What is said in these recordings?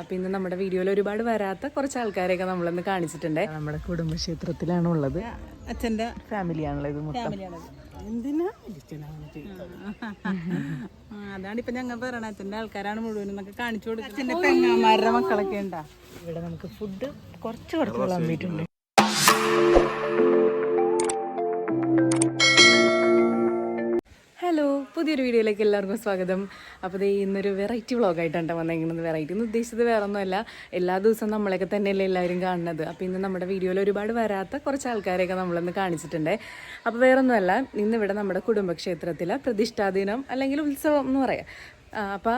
അപ്പൊ ഇന്ന് നമ്മുടെ വീഡിയോയിൽ ഒരുപാട് വരാത്ത കുറച്ച് ആൾക്കാരെയൊക്കെ നമ്മളിന്ന് കാണിച്ചിട്ടുണ്ട്. നമ്മുടെ കുടുംബക്ഷേത്രത്തിലാണ് ഉള്ളത് അച്ഛന്റെ ഫാമിലിയാണല്ലോ ഇത് മൊത്തം. അതാണ് ഇപ്പൊ ഞങ്ങൾ പറയണ അച്ഛന്റെ ആൾക്കാരാണ് മുഴുവനും എന്നൊക്കെ കാണിച്ചു കൊടുക്കുന്നത്. അച്ഛന്റെ മക്കളൊക്കെ ഉണ്ടാ? ഇവിടെ നമുക്ക് ഫുഡ് കുറച്ച് കുറച്ച് വിളമ്പിയിട്ടുണ്ട് ഹലോ പുതിയൊരു വീഡിയോയിലേക്ക് എല്ലാവർക്കും സ്വാഗതം. അപ്പോൾ ദേ ഇന്നൊരു വെറൈറ്റി വ്ളോഗായിട്ടാണ് വന്നേക്കുന്നത്. വെറൈറ്റി എന്ന് ഉദ്ദേശിച്ചത് വേറെ ഒന്നുമല്ല എല്ലാ ദിവസവും നമ്മളെയൊക്കെ തന്നെയല്ലേ എല്ലാവരും കാണുന്നത്. അപ്പോൾ ഇന്ന് നമ്മുടെ വീഡിയോയിൽ ഒരുപാട് വരാത്ത കുറച്ച് ആൾക്കാരെയൊക്കെ നമ്മളിന്ന് കാണിച്ചിട്ടുണ്ട്. അപ്പോൾ വേറെ ഒന്നുമല്ല ഇന്നിവിടെ നമ്മുടെ കുടുംബക്ഷേത്രത്തിലെ പ്രതിഷ്ഠാദിനം അല്ലെങ്കിൽ ഉത്സവം എന്ന് പറയാം. അപ്പോൾ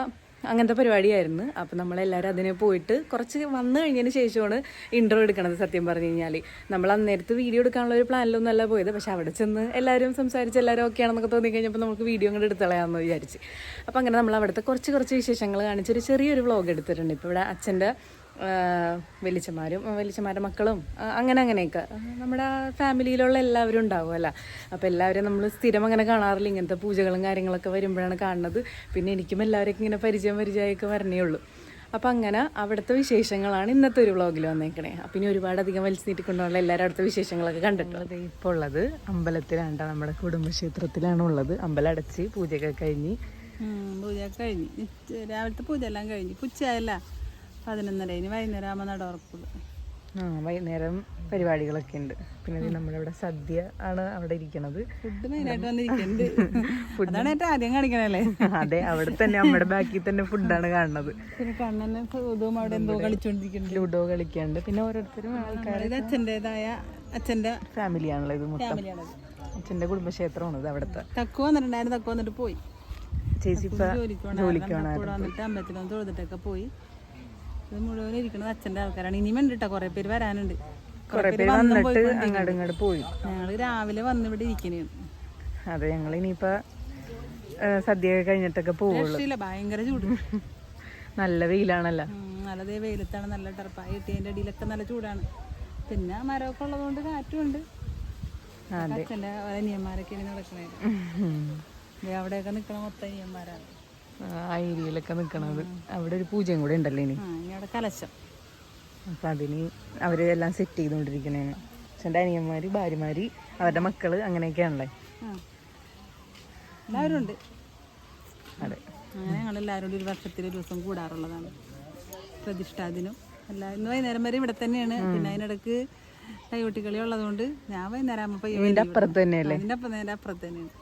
അങ്ങനത്തെ പരിപാടിയായിരുന്നു. അപ്പോൾ നമ്മളെല്ലാവരും അതിനെ പോയിട്ട് കുറച്ച് വന്നു കഴിഞ്ഞതിന് ശേഷമാണ് ഇൻട്രോ എടുക്കണത് സത്യം പറഞ്ഞു കഴിഞ്ഞാൽ നമ്മൾ അന്നേരത്ത് വീഡിയോ എടുക്കാനുള്ള ഒരു പ്ലാനിലൊന്നും അല്ല പോയത്. പക്ഷെ അവിടെ ചെന്ന് എല്ലാവരും സംസാരിച്ച് എല്ലാവരും ഓക്കെ ആണെന്നൊക്കെ തോന്നി കഴിഞ്ഞപ്പോൾ നമുക്ക് വീഡിയോ അങ്ങോട്ട് എടുത്തളയാമെന്ന് വിചാരിച്ച്. അപ്പോൾ അങ്ങനെ നമ്മൾ അവിടുത്തെ കുറച്ച് കുറച്ച് വിശേഷങ്ങൾ കാണിച്ചൊരു ചെറിയൊരു വ്ളോഗ് എടുത്തിട്ടുണ്ട്. ഇപ്പോൾ ഇവിടെ അച്ഛന്റെ വലിച്ചമാരും വലിച്ചമാരുടെ മക്കളും അങ്ങനെ അങ്ങനെയൊക്കെ. നമ്മുടെ ഫാമിലിയിലുള്ള എല്ലാവരും ഉണ്ടാവുമല്ല അപ്പോൾ എല്ലാവരും നമ്മൾ സ്ഥിരം അങ്ങനെ കാണാറില്ല. ഇങ്ങനത്തെ പൂജകളും കാര്യങ്ങളൊക്കെ വരുമ്പോഴാണ് കാണുന്നത്. പിന്നെ എനിക്കും എല്ലാവരൊക്കെ ഇങ്ങനെ പരിചയം പരിചയമൊക്കെ വരണേ ഉള്ളൂ. അപ്പോൾ അങ്ങനെ അവിടുത്തെ വിശേഷങ്ങളാണ് ഇന്നത്തെ ഒരു വ്ളോഗിൽ വന്നേക്കണേ. അപ്പം ഇനി ഒരുപാട് അധികം വലിച്ചു നീട്ടിക്കൊണ്ടുള്ള എല്ലാവരും അടുത്ത വിശേഷങ്ങളൊക്കെ കണ്ടിട്ടുള്ളത് ഇപ്പോൾ ഉള്ളത് അമ്പലത്തിലാണ്. നമ്മുടെ കുടുംബക്ഷേത്രത്തിലാണ് ഉള്ളത്. അമ്പലം അടച്ച് പൂജയൊക്കെ കഴിഞ്ഞ്. പൂജ കഴിഞ്ഞ്. രാവിലത്തെ പൂജ എല്ലാം കഴിഞ്ഞ്. ഉച്ചയല്ല പതിനൊന്നര ഇനി വൈകുന്നേരം ആകുമ്പോൾ നട ഉറക്കുള്ളൂ ആ വൈകുന്നേരം പരിപാടികളൊക്കെ ഉണ്ട്. പിന്നെ നമ്മളിവിടെ സദ്യ ആണ് അവിടെ ഇരിക്കണത്. ഫുഡ് മെയിനായിട്ട് വന്നിരിക്കുന്നുണ്ട് അതാണ് ഏറ്റവും ആദ്യം കാണിക്കണല്ലേ? അതെ അവിടെ തന്നെ നമ്മുടെ ബാക്കിൽ തന്നെ ഫുഡാണ് കാണുന്നത്. പിന്നെ കണ്ണന് ഇതും അവിടെ എന്തോ കളിച്ചുകൊണ്ടിരിക്കുന്നുണ്ട് ലുഡോ കളിക്കാണ്ട്. പിന്നെ ഓരോരുത്തരും ആൾക്കാർ ഇത് അച്ഛന്റെതായ അച്ഛന്റെ ഫാമിലിയാണല്ലോ ഇത് മൊത്തം. അച്ഛന്റെ കുടുംബക്ഷേത്രമാണ് ഇത് അവിടുത്തെ. തക്കു വന്നിട്ടുണ്ടായിരുന്നു തക്കു വന്നിട്ട് പോയി. ചേച്ചി ജോലിക്ക് പോകണം അമ്പലത്തിലൊന്ന് തൊഴുതിട്ടൊക്കെ പോയി. ഇത് മുഴുവൻ ഇരിക്കുന്നത് അച്ഛന്റെ ആൾക്കാരാണ്. ഇനിയും ഉണ്ട് കേട്ടോ കുറേ പേര് വരാനുണ്ട്. കുറേ പേര് വന്നിട്ട് അങ്ങോട്ട് ഇങ്ങോട്ട് പോയി. ഞങ്ങൾ രാവിലെ വന്ന് ഇവിടെ ഇരിക്കണേണ് അതെ ഞങ്ങൾ ഇനിയിപ്പോ സദ്യ കഴിഞ്ഞിട്ടൊക്കെ പോവുള്ളൂ. ഭയങ്കര ചൂട്. നല്ല വെയിലാണല്ലോ. നല്ലതേ വെയിലത്താണ് നല്ല ടർപ്പായി കിട്ടിയതിന്റെ അടിയിലൊക്കെ നല്ല ചൂടാണ്. പിന്നെ മരമൊക്കെ ഉള്ളതുകൊണ്ട് കാറ്റും ഉണ്ട്. അതെ. അച്ഛന്റെ അനിയന്മാരൊക്കെ ഇനി നടക്കണേ അവിടെയൊക്കെ നിൽക്കണ മൊത്തം അനിയന്മാരാണ്. ആ ഏരിയയിലൊക്കെ നിക്കണത്. അവിടെ ഒരു പൂജയും കൂടെ ഉണ്ടല്ലോ ഇനി. അവിടെ കലശം. അപ്പൊ അതിന് അവർ എല്ലാം സെറ്റ് പക്ഷെ എന്റെ അനിയന്മാര് ഭാര്യമാര് അവരുടെ മക്കൾ അങ്ങനെയൊക്കെയാണല്ലേ. എല്ലാവരും ഉണ്ട്. അതെ. അങ്ങനെ ഞങ്ങൾ എല്ലാവരും ഒരു വർഷത്തിൽ ഒരു ദിവസം കൂടാറുള്ളതാണ്. പ്രതിഷ്ഠാദിനം എല്ലാ ഇന്ന് വൈകുന്നേരം വരെ ഇവിടെ തന്നെയാണ്. പിന്നെ അതിനിടക്ക് കൈകൊട്ടിക്കളി ഉള്ളതുകൊണ്ട് ഞാൻ വൈകുന്നേരം ആകുമ്പോൾ അപ്പുറത്ത് തന്നെയല്ലേ? അതിന്റെ അപ്പം നേരെ അപ്പുറത്ത് തന്നെയാണ്.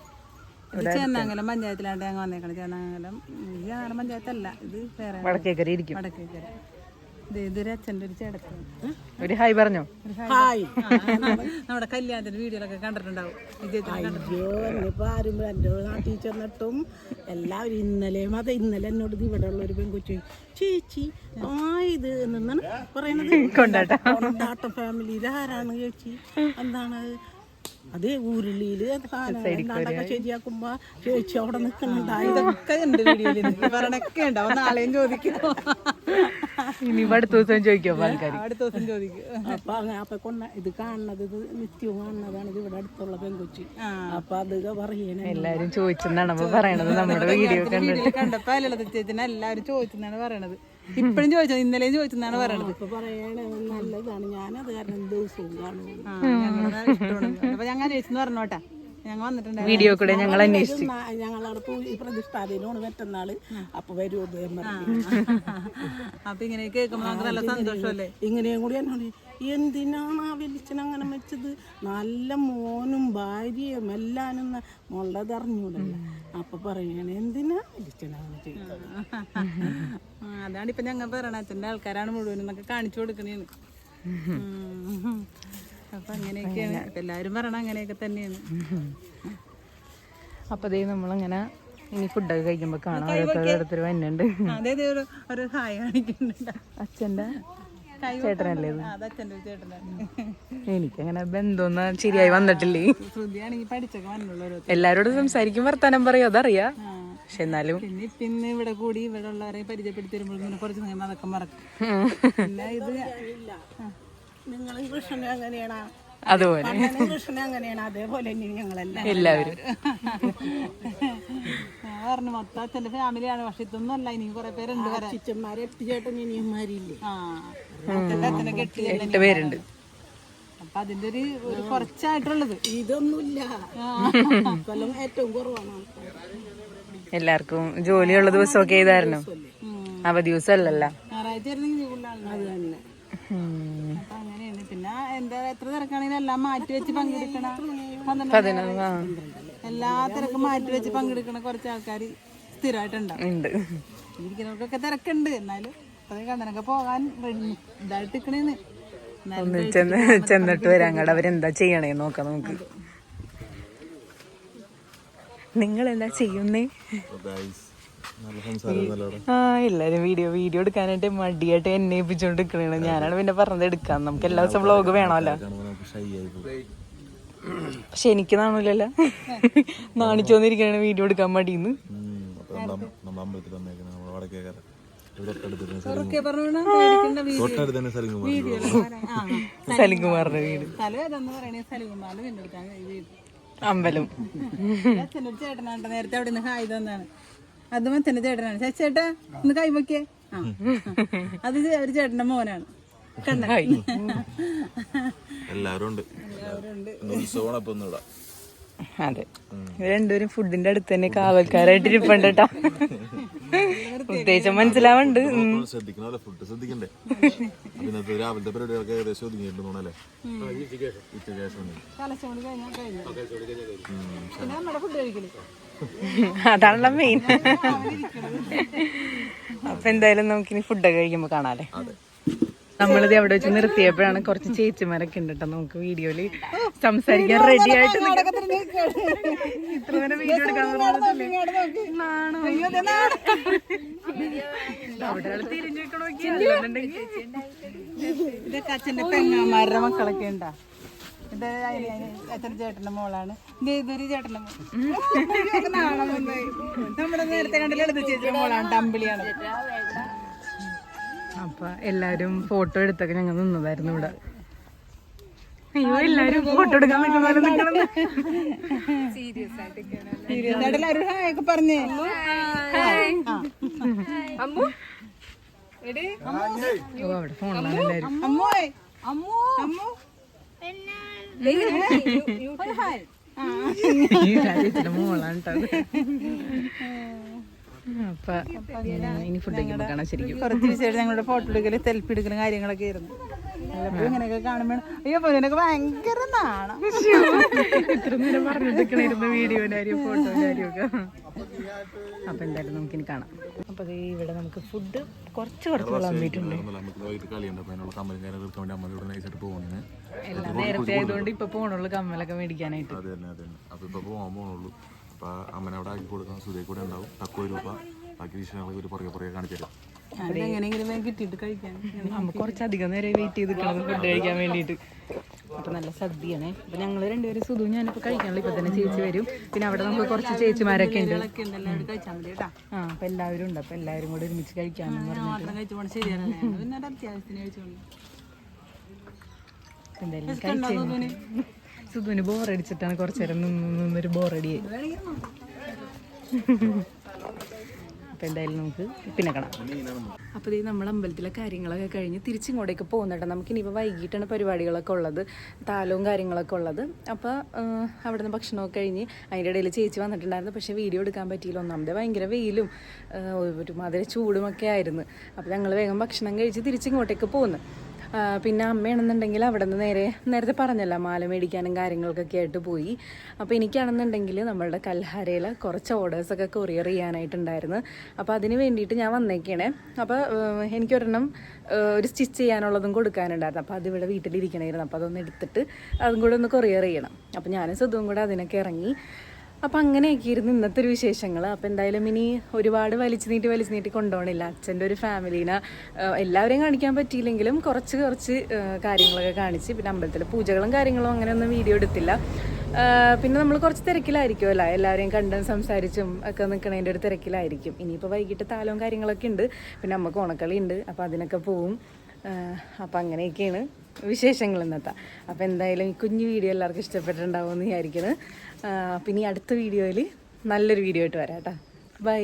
ചേന്നാങ്കലം പഞ്ചായത്തിലാണ്ട് ഞങ്ങൾ വന്നേക്കണം. ചേന്നാങ്കലം. ഇത് ഞങ്ങളുടെ പഞ്ചായത്തല്ല ഇത് വേറെ വടക്കേക്കര ഇരിക്കും. വടക്കേക്കര. ഇത് ഇതൊരു അച്ഛന്റെ ഒരു ചേട്ടൻ ഒരു ഹായ് പറഞ്ഞോ? ഹായ് നമ്മുടെ കല്യാണത്തിന്റെ വീഡിയോയിലൊക്കെ കണ്ടിട്ടുണ്ടാവും. അയ്യോ ഇനിയിപ്പോ ആരും എന്റെ നാട്ടിൽ ചെന്നിട്ടും എല്ലാവരും ഇന്നലെയും അതെ ഇന്നലെ എന്നോട് ഇവിടെ ഉള്ള ഒരു പെൺകുട്ടി ചേച്ചി ആ ഇത് എന്നാണ് പറയണത്? കൊണ്ടാട്ടം. കൊണ്ടാട്ടം ഫാമിലി ആരാണ് ചേച്ചി? എന്താണ്? അത് ഉരുളിയിൽ എന്താണ്ടൊക്കെ ശരിയാക്കുമ്പോ ചേച്ചി അവിടെ നിൽക്കുന്നുണ്ടായി ഇതൊക്കെ ഉണ്ട് വീഡിയോയിൽ പറയണൊക്കെ ഉണ്ടാവും നാളെയും ചോദിക്കും ഇനി അടുത്ത ദിവസം ചോദിക്കോ ആൾക്കാർ അടുത്ത ദിവസം ചോദിക്കും. അപ്പൊ അങ്ങനെ അപ്പൊ കൊണ്ട ഇത് കാണുന്നത് ഇത് നിത്യവും കാണുന്നതാണ്. ഇത് ഇവിടെ അടുത്തുള്ള പെൺകുച്ചി. അപ്പൊ അത് പറയണേ എല്ലാരും ചോദിച്ചെന്നാണ് അപ്പൊ പറയണത് നമ്മുടെ വീഡിയോ കണ്ടിട്ട് കണ്ടപ്പോ ലളിത ചേച്ചിനെ എല്ലാവരും ചോദിച്ചെന്നാണ് പറയണത്. ഇപ്പഴും ചോദിച്ചത് ഇന്നലെയും ചോദിച്ചെന്നാണ് പറയണത്. ഇപ്പൊ പറയണേ നല്ലതാണ്. ഞാനത് കാരണം ദിവസവും കാണുന്നു ആ ഞങ്ങളുടെ ഇഷ്ടമാണ്. അപ്പൊ ഞങ്ങൾ ചേച്ചി പറഞ്ഞോട്ടാ. ഞങ്ങൾ വീഡിയോ കൂടെ ഞങ്ങൾ അന്വേഷിച്ചു. ഞങ്ങളവിടെ പോയി ഈ പ്രതിഷ്ഠാദിനോട് മറ്റന്നാൾ അപ്പൊ വരൂ അപ്പൊ ഇങ്ങനെ കേൾക്കുമ്പോ നമുക്ക് നല്ല സന്തോഷമല്ലേ ഇങ്ങനെയും കൂടി എന്നോട് എന്തിനാണ് ആ വെളിച്ചൻ അങ്ങനെ വെച്ചത്? നല്ല മോനും ഭാര്യയും എല്ലാനും മുള്ളത് അറിഞ്ഞൂടല്ല? അപ്പൊ പറയാണ് എന്തിനാ വെളിച്ചൻ ചെയ്തത്? അതാണ് ഇപ്പൊ ഞങ്ങൾ പറയണ അച്ഛന്റെ ആൾക്കാരാണ് മുഴുവനും എന്നൊക്കെ കാണിച്ചു കൊടുക്കണേന്ന്. അപ്പൊ അങ്ങനെയൊക്കെയാണ്. എല്ലാവരും പറയണ അങ്ങനെയൊക്കെ തന്നെയാണ്. അപ്പൊ ദേ നമ്മളങ്ങനെ ഇനി ഫുഡൊക്കെ കഴിക്കുമ്പോ കാണാം. ഓരോരുത്തർ വന്നുണ്ട് അതെ ഒരു ഒരു ഹായ് കാണിക്കുന്നുണ്ട്. അച്ഛന്റെ ചേട്ടനല്ലേ അത് എനിക്കങ്ങനെ ബന്ധമൊന്നും ശരിയായി വന്നിട്ടില്ലേ? ശ്രുതിയാണെങ്കിൽ പഠിച്ചൊക്കെ വന്നുള്ളൂ ഓരോ എല്ലാരോടും സംസാരിക്കും വർത്താനം പറയോ അതറിയാ. പക്ഷെ എന്നാലും പിന്നെ പിന്നെ ഇവിടെ കൂടി ഇവിടെ ഉള്ളവരെ പരിചയപ്പെടുത്തി വരുമ്പോൾ കുറച്ച് സമയം അതൊക്കെ മറക്കും. പിന്നെ ഇത് നിങ്ങൾ കൃഷ്ണൻ അങ്ങനെയാണ്. അതുപോലെ. കൃഷ്ണൻ കൃഷ്ണനും അങ്ങനെയാണ്. അതേപോലെ തന്നെയാണ് ഞങ്ങളെല്ലാം എല്ലാവരും. ഞാൻ പറഞ്ഞു മൊത്തം അച്ഛന്റെ ഫാമിലിയാണ് പക്ഷെ ഇതൊന്നും അല്ല. ഇനി കുറെ പേരുണ്ട് വരാൻ. അച്ഛന്മാരെ എട്ട് ചേട്ടൻ ഇനിയന്മാരില്ലേ അച്ഛനെ കെട്ടി എട്ട് പേരുണ്ട്. അപ്പൊ അതിന്റെ ഒരു ഒരു കുറച്ചായിട്ടുള്ളത്. ഇതൊന്നുമില്ല. കൊല്ലം ഏറ്റവും കുറവാണ് എല്ലാവർക്കും ജോലിയുള്ള ദിവസമൊക്കെ ഏതായിരുന്നു അവധി ദിവസമല്ലല്ലോ. ഞായറാഴ്ച ആയിരുന്നെങ്കിൽ കൂടുതലാണ് അത് തന്നെ. എന്താ എത്ര തിരക്കാണെങ്കിലും എല്ലാം മാറ്റി വെച്ച് പങ്കെടുക്കണ പന്ത്രണ്ട് പതിനൊന്ന് ആ, എല്ലാ തിരക്കും മാറ്റി വെച്ച് പങ്കെടുക്കണ കുറച്ച് ആൾക്കാർ സ്ഥിരമായിട്ടുണ്ടാവും ഉണ്ട്. ഇരിക്കുന്നവർക്കൊക്കെ തിരക്കുണ്ട്. എന്നാലും അത്രയും കണ്ണനൊക്കെ പോകാൻ ഇതായിട്ട് നിക്കണേന്ന് എന്നാലും ഒന്ന് ചെന്ന് ചെന്നിട്ട് വരാം. അങ്ങോട്ട് അവരെന്താ ചെയ്യണേ നോക്കാം നമുക്ക്. നിങ്ങൾ എന്താ ചെയ്യുന്നേ? എല്ലാരും വീഡിയോ വീഡിയോ എടുക്കാനായിട്ട് മടിയായിട്ട് എന്നെ ഏൽപ്പിച്ചോണ്ട് നിക്കണേണ് ഞാനാണ് പിന്നെ പറഞ്ഞത് എടുക്കാൻ. നമുക്ക് എല്ലാ ദിവസം വ്ളോഗ് വേണമല്ലോ. കാണുമ്പോൾ ആയി പോകും പക്ഷെ എനിക്ക് നാണില്ലല്ലോ നാണിച്ചോന്നിരിക്കണ വീഡിയോ എടുക്കാൻ മടിയെന്ന്. സലിംകുമാറിന്റെ വീട്. അമ്പലം. നേരത്തെ അവിടെ നിന്ന് ഹായ് തന്നാണ്. അതും തന്നെ ചേട്ടനാണ്. ചേച്ചേട്ടാ ചേട്ടാ ഒന്ന് കൈവയ്ക്കേ ആ ആ. അത് ഒരു ചേട്ടന്റെ മോനാണ്. കണ്ടു? എല്ലാവരും ഉണ്ട്. ഉത്സവമാണ് അപ്പൊ ഒന്നും ഇടാം അതെ. രണ്ടുപേരും ഫുഡിന്റെ അടുത്ത് തന്നെ കാവൽക്കാരായിട്ട് ഇരിപ്പുണ്ട് കേട്ടാ ഉദ്ദേശം മനസ്സിലാവണ്ട്. ഫുഡ് ശ്രദ്ധിക്കണ്ടേ? രാവിലത്തെ പരിപാടികളൊക്കെ ഏകദേശം അതാണല്ലോ മെയിൻ അപ്പൊ എന്തായാലും നമുക്കിനി ഫുഡൊക്കെ കഴിക്കുമ്പോ കാണാല്ലേ നമ്മളിത് എവിടെ വെച്ച് നിർത്തിയപ്പോഴാണ് കുറച്ച് ചേച്ചിമാരൊക്കെ ഉണ്ട് കേട്ടോ നമുക്ക് വീഡിയോയിൽ സംസാരിക്കാൻ റെഡി ആയിട്ട് ഇത്ര നേരം വീഡിയോ എടുക്കാൻ ഇതൊക്കെ അച്ഛന്റെ പെങ്ങന്മാരുടെ മക്കളൊക്കെ ഉണ്ടാ? ഇത് ചേട്ടന്റെ മോളാണ്. ഇതൊരു ചേട്ടന്റെ നമ്മുടെ നേരത്തെ കണ്ടില്ല ചേച്ചിയുടെ മോളാണ് ടമ്പിളിയാണ് അപ്പൊ എല്ലാരും ഫോട്ടോ എടുത്തൊക്കെ ഞങ്ങൾ നിന്നതായിരുന്നു ഇവിടെ. അയ്യോ എല്ലാരും ഫോട്ടോ എടുക്കാൻ നിൽക്കണം പറഞ്ഞേ അവിടെ ഫോണിലാണ് എല്ലാരും. മോളാണ് ട്ടോ അത്. അപ്പൊ ഉം, ഇനി ഫുഡ് ശരിക്കും. കുറച്ച് ദിവസമായിട്ട് ഞങ്ങളുടെ ഫോട്ടോ എടുക്കൽ സെൽഫി എടുക്കലും കാര്യങ്ങളൊക്കെ ആയിരുന്നു. ഇങ്ങനെയൊക്കെ കാണുമ്പോൾ അയ്യോ പൊന്നിനൊക്കെ ഭയങ്കര നാണം. ഇത്ര നേരം അപ്പൊ എന്തായാലും കാണാം. അപ്പൊ ദേ ഇവിടെ നമുക്ക് ഫുഡ് കുറച്ച് കുറച്ച് നമുക്ക് എല്ലാം നേരത്തെ ആയതുകൊണ്ട് ഇപ്പൊ പോണുള്ളൂ കമ്മലൊക്കെ മേടിക്കാനായിട്ട്. അത് തന്നെ അത് തന്നെ അപ്പൊ ഇപ്പൊ പോകാൻ പോണുള്ളൂ അപ്പൊ അമ്മനെ അവിടെ ആക്കി കൊടുക്കാൻ സുധേ കൂടെ ഉണ്ടാവും. തക്കോ രൂപ ബാക്കി വിഷയങ്ങളൊക്കെ ഒരു പുറകെ പുറകെ കാണിച്ചു തരാം. നമുക്ക് കുറച്ചധികം നേരം വെയിറ്റ് ചെയ്ത് നിൽക്കണം ഫുഡ് കഴിക്കാൻ വേണ്ടിയിട്ട്. അപ്പൊ നല്ല സദ്യയാണേ. അപ്പൊ ഞങ്ങൾ രണ്ടുപേരും സുധു ഞാനിപ്പോ കഴിക്കാനുള്ള ഇപ്പൊ തന്നെ ചേച്ചി വരും. പിന്നെ അവിടെ നമുക്ക് കുറച്ച് ചേച്ചിമാരൊക്കെ ഉണ്ട്. ആ അപ്പൊ എല്ലാവരും ഉണ്ട്. അപ്പൊ എല്ലാവരും കൂടെ ഒരുമിച്ച് കഴിക്കാമെന്ന് പറഞ്ഞു എന്തായാലും കഴിച്ചു സുധുവിന് ബോറടിച്ചിട്ടാണ് കുറച്ചു നേരം നിന്ന് നിന്നൊരു ബോറടിയെ അപ്പൊ എന്തായാലും നമുക്ക് പിന്നെ കാണാം. അപ്പോൾ ഇത് നമ്മൾ അമ്പലത്തിലെ കാര്യങ്ങളൊക്കെ കഴിഞ്ഞ് തിരിച്ചിങ്ങോട്ടേക്ക് പോകുന്നുണ്ട് നമുക്ക് ഇനിയിപ്പോൾ വൈകിട്ടാണ് പരിപാടികളൊക്കെ ഉള്ളത് താലവും കാര്യങ്ങളൊക്കെ ഉള്ളത്. അപ്പോൾ അവിടെ നിന്ന് ഭക്ഷണമൊക്കെ കഴിഞ്ഞ് അതിന്റെ ഇടയിൽ ചേച്ചി വന്നിട്ടുണ്ടായിരുന്നു. പക്ഷേ വീഡിയോ എടുക്കാൻ പറ്റിയില്ല. ഒന്നാമത് ഭയങ്കര വെയിലും ഒരുമാതിരി ചൂടുമൊക്കെ ആയിരുന്നു. അപ്പോൾ ഞങ്ങൾ വേഗം ഭക്ഷണം കഴിച്ച് തിരിച്ചിങ്ങോട്ടേക്ക് പോകുന്നു. പിന്നെ അമ്മയാണെന്നുണ്ടെങ്കിൽ അവിടെ നിന്ന് നേരെ നേരത്തെ പറഞ്ഞല്ലോ മാല മേടിക്കാനും കാര്യങ്ങൾക്കൊക്കെ ആയിട്ട് പോയി. അപ്പോൾ എനിക്കാണെന്നുണ്ടെങ്കിൽ നമ്മളുടെ കൽഹാരയിൽ കുറച്ച് ഓർഡേഴ്സൊക്കെ കൊറിയർ ചെയ്യാനായിട്ടുണ്ടായിരുന്നു. അപ്പോൾ അതിന് വേണ്ടിയിട്ട് ഞാൻ വന്നേക്കണേ. അപ്പോൾ എനിക്കൊരെണ്ണം ഒരു സ്റ്റിച്ച് ചെയ്യാനുള്ളതും കൊടുക്കാനുണ്ടായിരുന്നു. അപ്പോൾ അതിവിടെ വീട്ടിലിരിക്കണമായിരുന്നു അപ്പോൾ അതൊന്ന് എടുത്തിട്ട് അതും കൂടെ ഒന്ന് കൊറിയർ ചെയ്യണം. അപ്പോൾ ഞാനും സുധുവും കൂടെ അതിനൊക്കെ ഇറങ്ങി. അപ്പം അങ്ങനെയൊക്കെ ഇരുന്ന് ഇന്നത്തെ ഒരു വിശേഷങ്ങൾ അപ്പം എന്തായാലും ഇനി ഒരുപാട് വലിച്ചു നീട്ടി വലിച്ചു നീട്ടി കൊണ്ടുപോകണില്ല. അച്ഛന്റെ ഒരു ഫാമിലീനെ എല്ലാവരെയും കാണിക്കാൻ പറ്റിയില്ലെങ്കിലും കുറച്ച് കുറച്ച് കാര്യങ്ങളൊക്കെ കാണിച്ച് പിന്നെ അമ്പലത്തിലെ പൂജകളും കാര്യങ്ങളും അങ്ങനെയൊന്നും വീഡിയോ എടുത്തില്ല. പിന്നെ നമ്മൾ കുറച്ച് തിരക്കിലായിരിക്കുമല്ല എല്ലാവരെയും കണ്ടും സംസാരിച്ചും ഒക്കെ നിൽക്കണതിന്റെ ഒരു തിരക്കിലായിരിക്കും. ഇനിയിപ്പോൾ വൈകിട്ട് താലവും കാര്യങ്ങളൊക്കെ ഉണ്ട്. പിന്നെ നമുക്ക് ഓണക്കളി ഉണ്ട്. അപ്പോൾ അതിനൊക്കെ പോവും. അപ്പം അങ്ങനെയൊക്കെയാണ് വിശേഷങ്ങൾ ഇന്നത്തെ. അപ്പോൾ എന്തായാലും ഈ കുഞ്ഞു വീഡിയോ എല്ലാവർക്കും ഇഷ്ടപ്പെട്ടിട്ടുണ്ടാവുമെന്ന് വിചാരിക്കുന്നു പിന്നെ അടുത്ത വീഡിയോയിൽ നല്ലൊരു വീഡിയോ ആയിട്ട് വരാം കേട്ടോ. ബൈ